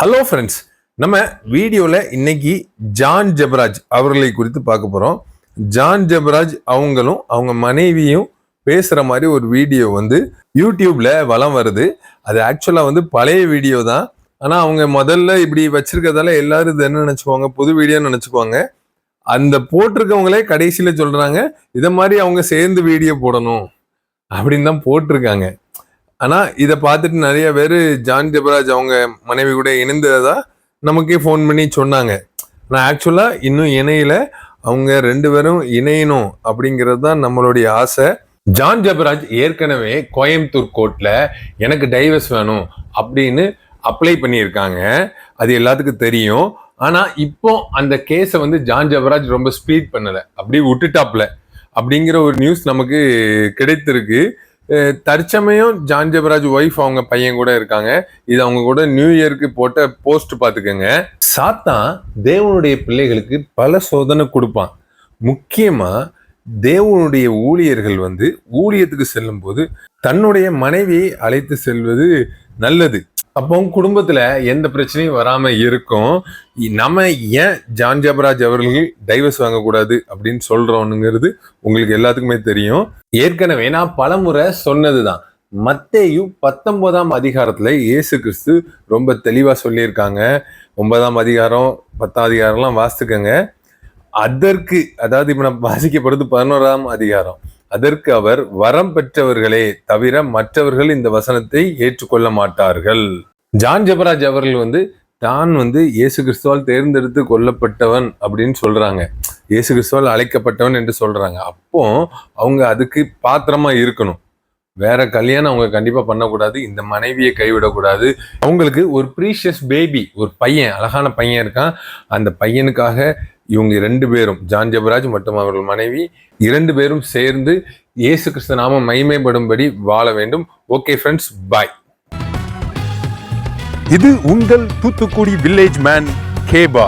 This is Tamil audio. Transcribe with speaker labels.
Speaker 1: ஹலோ ஃப்ரெண்ட்ஸ் நம்ம வீடியோவில் இன்னைக்கு ஜான் ஜெபராஜ் அவர்களை குறித்து பார்க்க போகிறோம் ஜான் ஜெபராஜ் அவங்களும் அவங்க மனைவியும் பேசுகிற மாதிரி ஒரு வீடியோ வந்து யூடியூப்பில் வலம் வருது. அது ஆக்சுவலாக வந்து பழைய வீடியோ தான். ஆனால் அவங்க முதல்ல இப்படி வச்சிருக்கிறதால எல்லாரும் இது என்ன நினச்சிக்குவாங்க? புது வீடியோன்னு நினச்சிக்குவாங்க. அந்த போட்டிருக்கவங்களே கடைசியில் சொல்கிறாங்க இதை மாதிரி அவங்க சேர்ந்து வீடியோ போடணும் அப்படின்னு தான் போட்டிருக்காங்க. ஆனா இதை பார்த்துட்டு நிறைய பேர் ஜான் ஜபராஜ் அவங்க மனைவி கூட இணைந்ததா நமக்கே ஃபோன் பண்ணி சொன்னாங்க. ஆனால் ஆக்சுவலா இன்னும் இணையல. அவங்க ரெண்டு பேரும் இணையணும் அப்படிங்கிறது தான் நம்மளுடைய ஆசை. ஜான் ஜபராஜ் ஏற்கனவே கோயம்புத்தூர் கோர்ட்ல எனக்கு டைவர்ஸ் வேணும் அப்படின்னு அப்ளை பண்ணியிருக்காங்க. அது எல்லாத்துக்கும் தெரியும். ஆனா இப்போ அந்த கேஸை வந்து ஜான் ஜபராஜ் ரொம்ப ஸ்பீட் பண்ணலை. அப்படியே விட்டுட்டாப்ல. அப்படிங்கிற ஒரு நியூஸ் நமக்கு கிடைத்திருக்கு. தற்சமயம் ஜான் ஜெபராஜ் ஒய்ஃப் அவங்க பையன் கூட இருக்காங்க. இது அவங்க கூட நியூ இயருக்கு போட்ட போஸ்ட் பார்த்துக்கோங்க சாத்தான் தேவனுடைய பிள்ளைகளுக்கு பல சோதனை கொடுப்பான். முக்கியமா தேவனுடைய ஊழியர்கள் வந்து ஊழியத்துக்கு செல்லும் போது தன்னுடைய மனைவியை அழைத்து செல்வது நல்லது. அப்போ குடும்பத்துல எந்த பிரச்சனையும் வராம இருக்கும். நம்ம ஏன் ஜான் ஜபராஜ் அவர்கள் டைவர்ஸ் வாங்கக்கூடாது அப்படின்னு சொல்கிறோனுங்கிறது உங்களுக்கு எல்லாத்துக்குமே தெரியும். ஏற்கனவே நான் பலமுறை சொன்னதுதான். மத்தேயு பத்தொன்பதாம் அதிகாரத்துல இயேசு கிறிஸ்து ரொம்ப தெளிவா சொல்லியிருக்காங்க. ஒன்பதாம் அதிகாரம் பத்தாம் அதிகாரம்லாம் வாசித்துக்கங்க அதற்கு அதாவது இப்ப நம்ம வாசிக்கப்படுறது பதினோராம் அதிகாரம். அதற்கு அவர் வரம் பெற்றவர்களே தவிர மற்றவர்கள் இந்த வசனத்தை ஏற்றுக்கொள்ள மாட்டார்கள். ஜான் ஜபராஜ் அவர்கள் வந்து தான் வந்து இயேசு கிறிஸ்துவால் தேர்ந்தெடுத்து கொல்லப்பட்டவன் அப்படின்னு சொல்றாங்க. இயேசு கிறிஸ்துவால் அழைக்கப்பட்டவன் என்று சொல்றாங்க. அப்போ அவங்க அதுக்கு பாத்திரமா இருக்கணும். வேற கல்யாணம் அவங்க கண்டிப்பா பண்ணக்கூடாது. இந்த மனைவியை கைவிடக்கூடாது. அவங்களுக்கு ஒரு ப்ரீஷியஸ் பேபி ஒரு பையன் அழகான பையன் இருக்கான். அந்த பையனுக்காக இவங்க ரெண்டு பேரும் ஜான் ஜபராஜ் மற்றும் அவர்கள் மனைவி இரண்டு பேரும் சேர்ந்து இயேசு கிறிஸ்து நாம மைமைப்படும்படி வாழ வேண்டும். ஓகே ஃப்ரெண்ட்ஸ் பாய்
Speaker 2: இது உங்கள் தூத்துக்குடி வில்லேஜ் மேன் கேபா